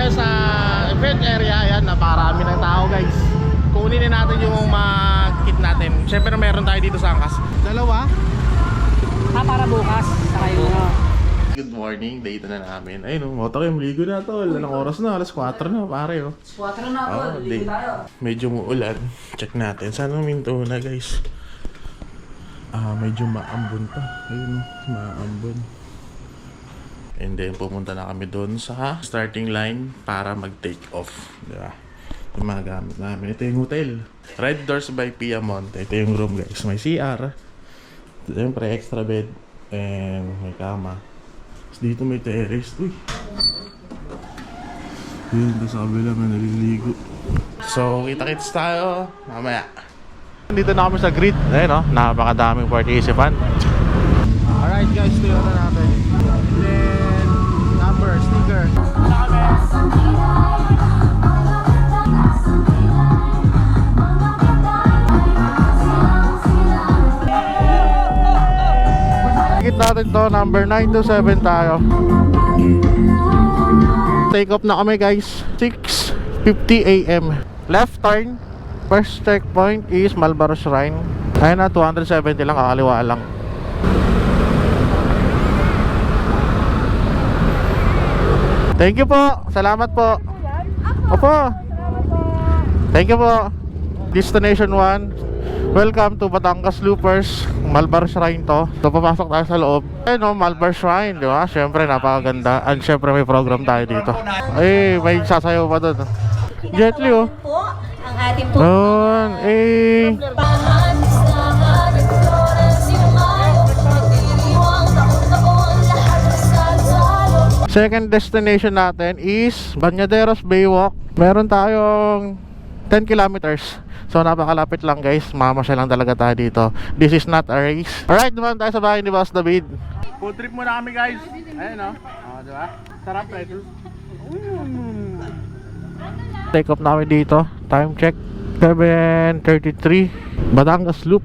tayo sa event area. Ayan, napakarami ng tao guys. Kunin na natin yung mga kit natin. Siyempre meron tayo dito sa angkas. Dalawa. Ah, para bukas. Saka yung ano. Good morning, date na namin. Ayun, oh, motor yung ligo na to. Anong oras na? Alas 4 na, pare. Oh. Squatter na ako. Oh, Ligo tayo. Medyo muulan. Check natin. Sana minto na guys. Ah, medyo maambon pa. Ayun, maambon. And then pumunta na kami doon sa starting line para mag-take off. Di ba? Yung mga gamit namin. Ito yung hotel. Red Doors by Piamonte. Ito yung room guys. May CR. Siyempre extra bed. And may kama. Tapos dito may terrace. Uy! Yun, doon sa kabila may naliligo. So, kita-kits tayo mamaya. Dito na kami sa grid. Ayun, no? Napakadaming participant. Alright guys, tuyo na natin. To, number 927 tayo. Take off na kami guys. 6.50 a.m. Left turn. First checkpoint is Malbaro Shrine. Ayun na, 270 lang, kakaliwa lang. Thank you po. Salamat po. Opo. Thank you po. Destination 1. Welcome to Batangas Loopers. Malbar Shrine to. So papasok tayo sa loob. Eh no, Malbar Shrine, di ba? Siyempre napakaganda. And siyempre may program tayo dito. Ay, may sasayaw pa doon. Jetly oh. ang ating po. Eh. Second destination natin is Banyaderos Baywalk. Meron tayong 10 kilometers. So napakalapit lang guys. Mamasya lang talaga tayo dito. This is not a race. Alright, naman tayo sa bahay ni Boss David. Food trip muna kami guys. Ayun o. Oh, di ba? Sarap pre. Take off namin dito. Time check. 7.33. Batangas Loop.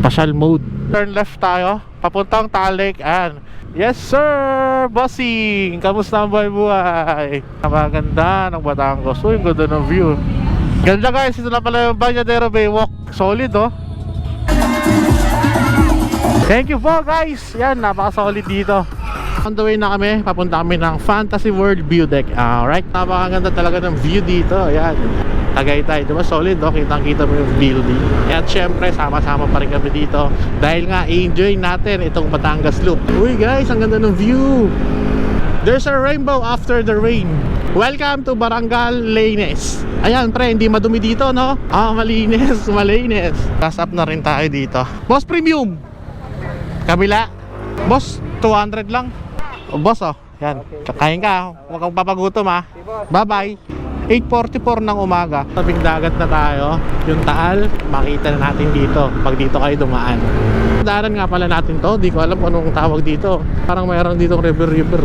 Pasyal mode. Turn left tayo. Papuntang Talik. And Yes sir! Bossing! Kamusta ang buhay-buhay? Napaganda ng Batangas. Uy, ang ganda ng view. Ganda guys, ito na pala yung Banyadero Baywalk. Solid oh. Thank you po guys. Yan, napaka-solid dito. On the way na kami, papunta kami ng Fantasy World View Deck. Alright, napakaganda talaga ng view dito. Ayan. Tagaytay, di ba solid no? Kitang kita mo yung building. At syempre, sama-sama pa rin kami dito. Dahil nga, i-enjoy natin itong Batangas Loop. Uy guys, ang ganda ng view. There's a rainbow after the rain. Welcome to Barangal Lanes. Ayan pre, hindi madumi dito no? Ah, malinis, malinis. Pass up na rin tayo dito. Boss Premium. Kabila. Boss, 200 lang. O, boss oh, yan. Kain ka, huwag kang papagutom ha. Bye-bye. 8.44 ng umaga. Tabing dagat na tayo. Yung taal, makita na natin dito. Pag dito kayo dumaan. Daran nga pala natin to. Di ko alam kung anong tawag dito. Parang mayroon ditong river-river.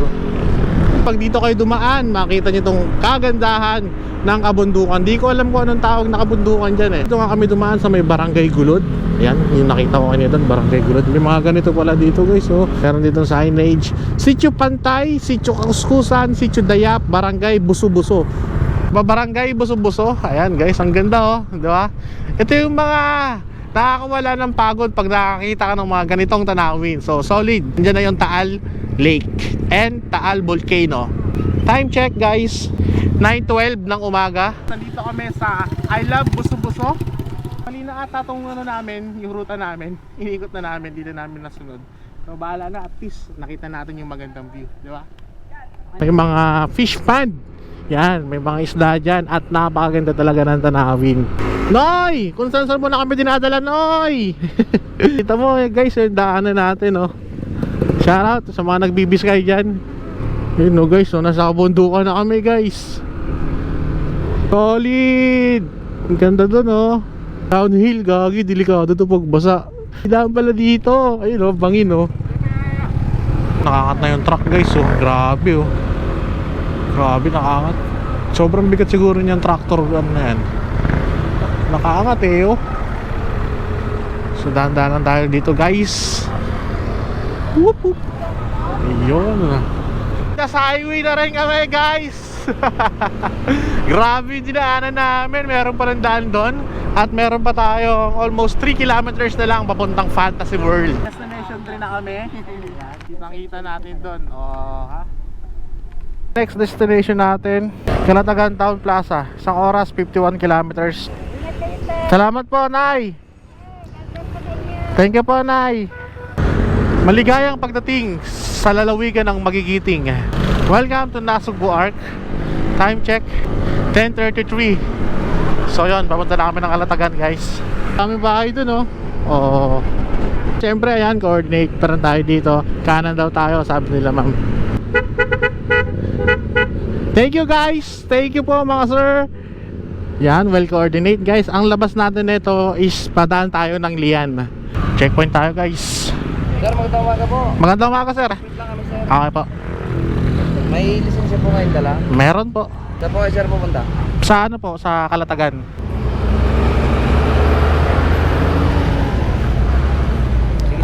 Pag dito kayo dumaan, makita nyo itong kagandahan ng kabundukan. Di ko alam kung anong tawag na kabundukan dyan eh. Dito nga kami dumaan sa may barangay gulod. Ayan, yung nakita ko kanina doon, barangay gulod. May mga ganito pala dito guys. Oh. Meron dito signage. Sitio Pantay, Sitio Kauskusan, Sitio Dayap, Barangay Buso-Buso. Babarangay Buso-Buso. Ayan guys, ang ganda oh. Di ba? Ito yung mga nakakawala ng pagod pag nakakita ka ng mga ganitong tanawin. So, solid. Diyan na yung Taal Lake and Taal Volcano. Time check guys. 9.12 ng umaga. Nandito kami sa I Love Buso-Buso. Kanina ata tong ano namin, yung ruta namin, inikot na namin, dito namin nasunod. So bahala na, at least nakita natin yung magandang view, di ba? May mga fish pond. Yan, may mga isda dyan at napakaganda talaga ng tanawin. Noy! Kung saan saan mo na kami dinadala, Noy! Kita mo guys, yung daanan natin, oh. Shoutout sa mga nagbibiskay dyan. Yun, oh, guys, oh, nasa kabundukan na kami, guys. Solid! Ang ganda dun, oh. Downhill, gagi, delikado to pagbasa. Daan pala dito. Ayun, oh, bangin, oh. Nakakat na yung truck, guys, oh. Grabe, oh. Grabe, nakaangat. Sobrang bigat siguro niyan tractor ano na yan. Nakaangat eh, oh. So, dahan-dahan tayo dito, guys. Whoop, whoop. Ayun. Nasa highway na rin kami, guys. Grabe yung dinaanan namin. Meron pa rin daan doon. At meron pa tayong almost 3 kilometers na lang papuntang Fantasy World. Destination 3 na kami. Nakita natin doon. Oh, ha? Next destination natin, Calatagan Town Plaza. Isang oras, 51 kilometers. Salamat po, Nay! Thank you po, Nay! Maligayang pagdating sa lalawigan ng magigiting. Welcome to Nasugbu Arc. Time check, 10.33. So yon, papunta na kami ng Calatagan guys. Kami bahay dun oh. Oh. Siyempre ayan, coordinate pa rin tayo dito. Kanan daw tayo, sabi nila ma'am. Thank you guys. Thank you po mga sir. Yan, well coordinate guys. Ang labas natin nito is padaan tayo ng Lian. Checkpoint tayo guys. Sir, magandang umaga po. Magandang umaga sir. Wait lang kami, sir. Okay po. May lisensya po ngayon dala. Meron po. Saan po kayo, sir, pupunta? Sa ano po? Sa Kalatagan.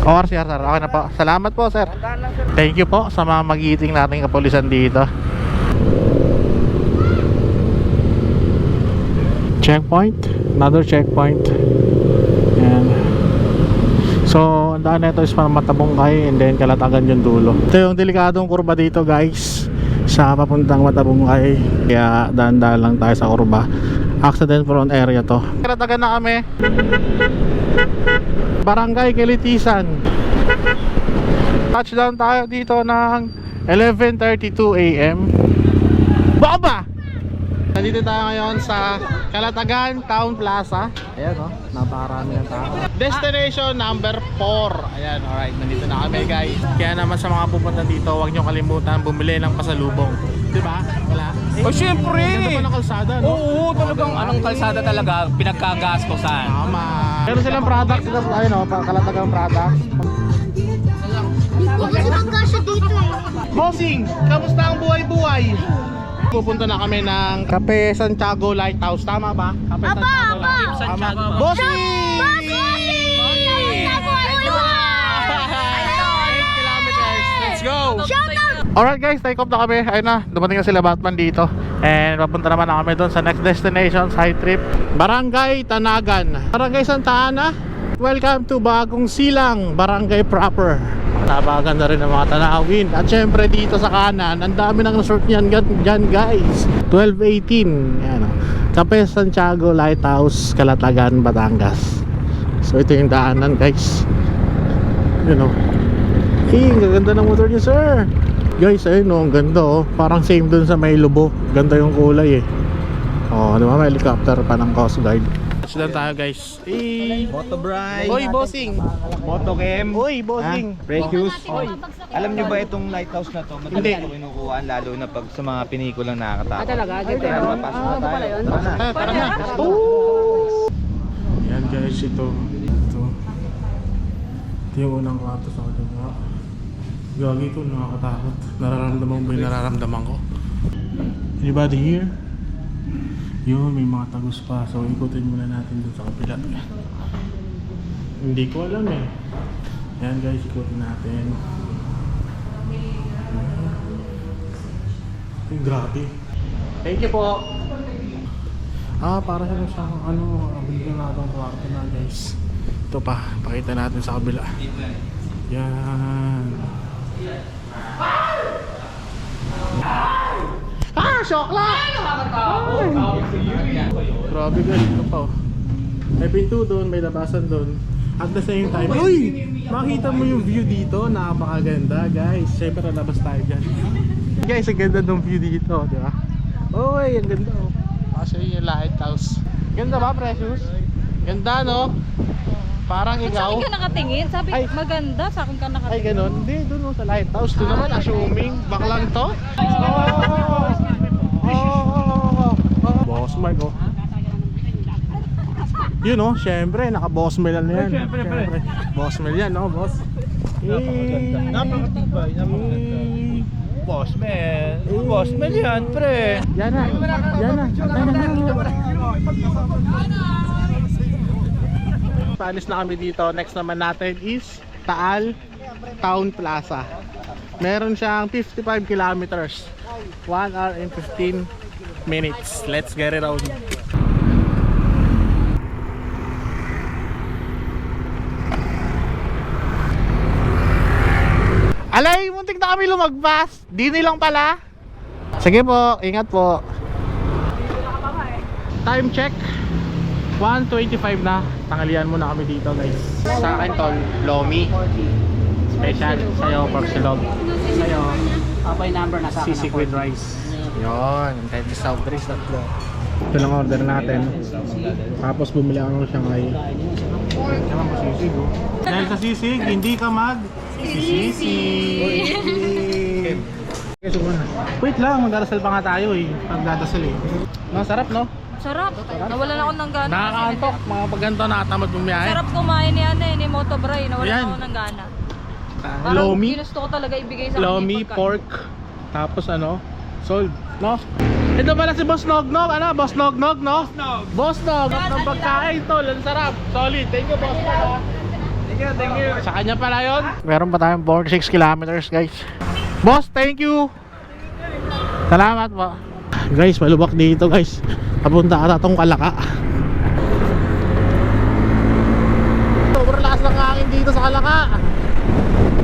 Or sir, sir. Okay na po. Salamat po sir. Tandaan lang, sir. Thank you po sa mga magiting nating kapulisan dito. Checkpoint. Another checkpoint. So, ang daan nito is para Matabungkay and then Kalatagan yung dulo. Ito yung delikadong kurba dito guys sa papuntang Matabungkay. Kaya daan-daan lang tayo sa kurba. Accident prone area to. Kalatagan na kami. Barangay Kilitisan. Touchdown tayo dito ng 11.32 a.m. Baba! Nandito tayo ngayon sa Kalatagan Town Plaza. Ayan o, oh, napakarami ng tao. Destination number 4. Ayan, alright, nandito na kami guys. Kaya naman sa mga pupunta dito, huwag nyo kalimutan bumili ng pasalubong. Di ba? Wala? Eh, Oh, syempre! Ganda pa ng kalsada, no? Oo, talagang anong kalsada talaga pinagkagastosan. Tama. Meron silang products na ayun no, pa- kalatagang products. Kasi magkasya dito eh. Bossing, kamusta ang buhay-buhay? Pupunta na kami ng Cafe Santiago Lighthouse, tama ba? Cafe Aba, Santiago aba. Lighthouse. Santiago. Tama. Bossing! kilometers. Let's go! Alright guys, take off na kami. Ayun na, dumating na sila Batman dito. And papunta naman na kami doon sa next destination, side trip. Barangay Tanagan. Barangay Santa Ana. Welcome to Bagong Silang, Barangay proper. Napakaganda rin ng mga tanawin. At syempre dito sa kanan, ang dami ng resort niyan dyan guys. 1218. Yan. Cape Santiago Lighthouse, Calatagan, Batangas. So ito yung daanan guys. You know. Eh, ang gaganda ng motor niya sir. Guys, ayun oh, ang ganda oh. Parang same dun sa may lubo. Ganda yung kulay eh. Oh, di ba may helicopter pa ng Coast Guard. Touchdown tayo guys. Eh. Moto Bright. Oy, bossing. Moto Chem. Oy, bossing. Precious. Alam niyo ba itong lighthouse na to? Hindi. Madalas ko kinukuhaan lalo na pag sa mga pinikulang nakakatakot. Ah, talaga? Dito Tara, Ah, na ito pala tayo. yun? Tara na. Tara na. Yan guys, ito. Ito. Ito yung unang kwarto sa kanya. Gagi ko, nakakatakot. Nararamdaman mo ba yung nararamdaman ko? Anybody here? Yun, may mga tagus pa. So, ikutin muna natin dun sa kapila. Hindi ko alam eh. Yan guys, ikutin natin. Ay, grabe. Thank you po. Ah, para siya sa ano, bigyan na itong kwarto na guys. Ito pa, pakita natin sa kabila. Yan. Ah, shock lang! Grabe guys, ito pa oh. May pinto doon, may labasan doon. At the same time, uy! Makita mo yung view dito, napakaganda guys. Siyempre labas tayo dyan. Guys, ang ganda ng view dito, di ba? Uy, ang ganda oh. Kasi yung lighthouse. Ganda ba, Precious? Ganda, no? Parang Sa ikaw. akin ka nakatingin, sabi Ay. maganda, sa akin ka Ay, nakatingin. ganun. Hindi, doon oh, sa lighthouse. Doon naman, assuming. Baklang to? Oh, Boss Mark, oh. Yun oh, syempre, naka-boss mail na yan. Syempre, Boss mail yan, no, boss? Eh, Napakatibay, eh, Boss man. Boss man yan, pre. Yan na, yan na, yan na. Paalis na kami dito. Next naman natin is Taal Town Plaza. Meron siyang 55 kilometers. 1 hour and 15 minutes. Let's get it on. Alay, muntik na kami lumagpas. Di nilang pala. Sige po, ingat po. Time check. 1.25 na. Tangalian muna kami dito guys. Sa akin tol, Lomi. Special. Sa'yo, pork silog. Sa'yo, Abay number nasa akin. sisig with rice. Yun, kahit sa South Drinks tatlo. Ito lang order natin. Tapos bumili ako ng Shanghai. Naman po sisig oh. Dahil sa sisig, hindi ka mag sisig. Wait lang, magdarasal pa nga tayo eh. Pagdadasal eh. Masarap no? Sarap. Nawalan ako ng gana. Nakakaantok, mga pagganto nakatamad bumiyahe. Sarap kumain ni ano eh, ni Moto Bray. Nawalan Yan. ako ng gana. Ah, Parang Lomi. ginusto ko talaga ibigay sa akin Lomi, yung pagkain. pork, tapos ano, sold, no? Ito pala si Boss Nognog, ano? Boss Nognog, no? Boss Nog, ng pagkain tol, ang sarap, solid. Thank you, Boss Nog. Thank you, thank you. Sa kanya pala yun. Meron pa tayong 46 kilometers, guys. Boss, thank you. Salamat po. Guys, malubak dito, guys. Papunta ka tatong kalaka. Sobrang lakas ng hangin dito sa kalaka.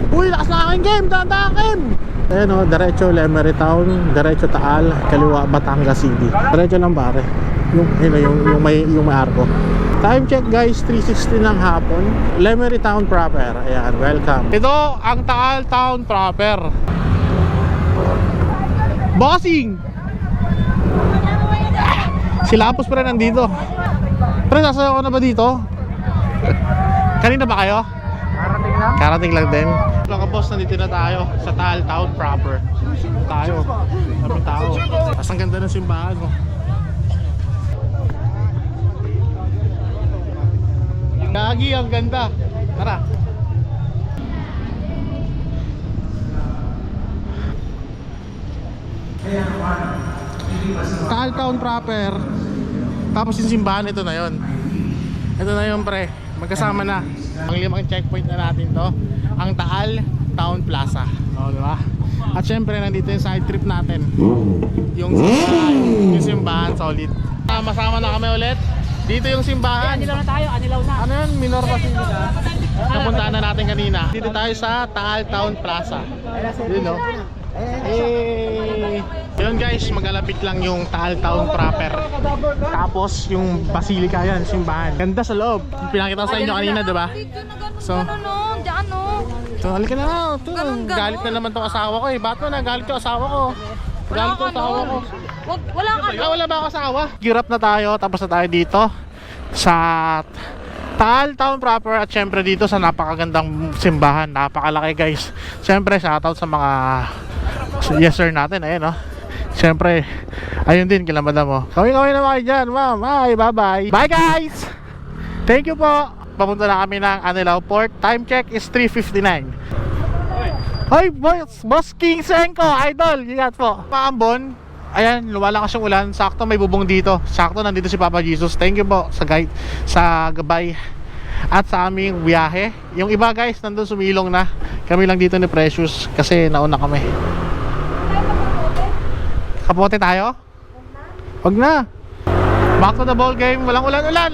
Uy, lakas na aking game, dandakin! Ayan o, diretso Lemery Town, diretso Taal, kaliwa Batangas City. Diretso lang pare. Yung, yun, yung, yung, may, yung may arko. Time check guys, 3.60 ng hapon. Lemery Town proper. Ayan, welcome. Ito ang Taal Town proper. Bossing! Si Lapos pa rin nandito. Pero sasayaw ko na ba dito? Kanina ba kayo? Lang. Karating lang din. Mga boss, nandito na tayo sa Taal Town proper. Tayo. Daming tao. Tapos ang ganda ng simbahan mo. Gagi, ang ganda. Tara. Taal Town proper. Tapos yung simbahan, ito na yon. Ito na yun pre, magkasama na. Ang limang checkpoint na natin to, ang Taal Town Plaza. O, di ba? At syempre nandito yung side trip natin. Yung simbahan, yung simbahan solid. Sama-sama na kami ulit. Dito yung simbahan. Anilaw na tayo, anilaw na. Ano yun? Minor Basilica. Napuntahan na natin kanina. Dito tayo sa Taal Town Plaza. Yun no? Eh, yun guys, magalapit lang yung Taal Town proper. Tapos yung Basilica yan, simbahan. Ganda sa loob. Pinakita sa inyo kanina, di ba? Na So-. So, halika na lang. Ito, galit na naman tong asawa ko eh. Ba't mo na galit yung asawa ko? Galit yung asawa ko. Wag, wala ka, no. Ah, wala ba ako asawa? Girap na tayo, tapos na tayo dito sa Taal Town proper at syempre dito sa napakagandang simbahan, napakalaki guys. Syempre shoutout sa mga yes sir natin, ayun no. Syempre, ayun din kila madam mo. Kawin-kawin na kayo dyan, ma'am. Bye, bye-bye. Bye guys! Thank you po. Papunta na kami ng Anilao Port. Time check is 3.59. Hoy, boss, boss King Senko, idol, ingat po. Paambon, ayan, lumalakas yung ulan. Sakto may bubong dito. Sakto nandito si Papa Jesus. Thank you po sa guide, sa gabay at sa aming biyahe. Yung iba guys, nandun sumilong na. Kami lang dito ni Precious kasi nauna kami. Kapote tayo? Wag na. Back to the ball game. Walang ulan-ulan.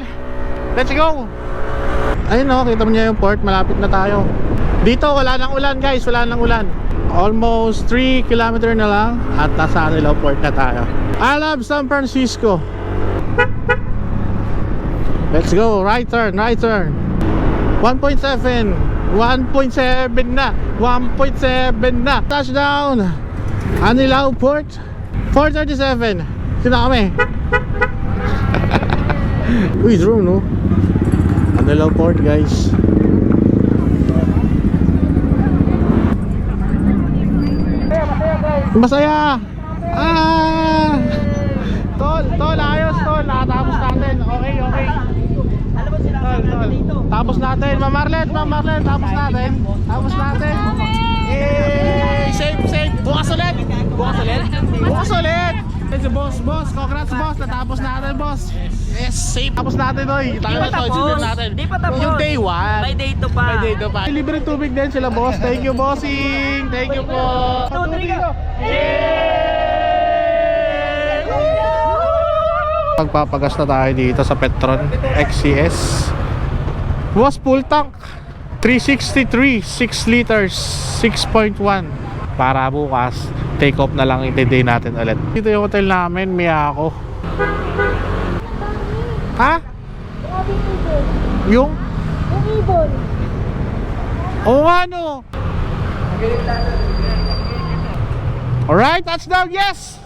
Let's go. Ayun no, kita mo niya yung port. Malapit na tayo. Dito wala nang ulan guys. Wala nang ulan. Almost 3 kilometer na lang at nasa Anilao Port na tayo. I love San Francisco. Let's go. Right turn, right turn. 1.7. 1.7 na. 1.7 na. Touchdown. Anilao Port. 437. Sino kami? Uy, drone no? Anilao Port guys. Masaya! Ah! Tol, tol, ayos tol. Nakatapos natin. Okay, okay. Tol, tol. Tapos natin. Ma'am Marlet, Ma'am Marlet. Tapos natin. Tapos natin. si boss, boss. Congrats, boss. Natapos natin, boss. Yes, safe. Tapos natin, oy. Tayo na to, isipin natin. Di pa tapos. Yung day 1. May day 2 pa. May day 2 pa. Libre tubig din sila, boss. Thank you, bossing. Thank you po. 2, 3. Pagpapagas na tayo dito sa Petron XCS. Was full tank. 363, 6 liters, 6.1 para bukas take off na lang i-day natin ulit. Dito yung hotel namin, Miyako. Ha? Yung? Yung ibon. Oo nga no. Alright, touchdown, yes!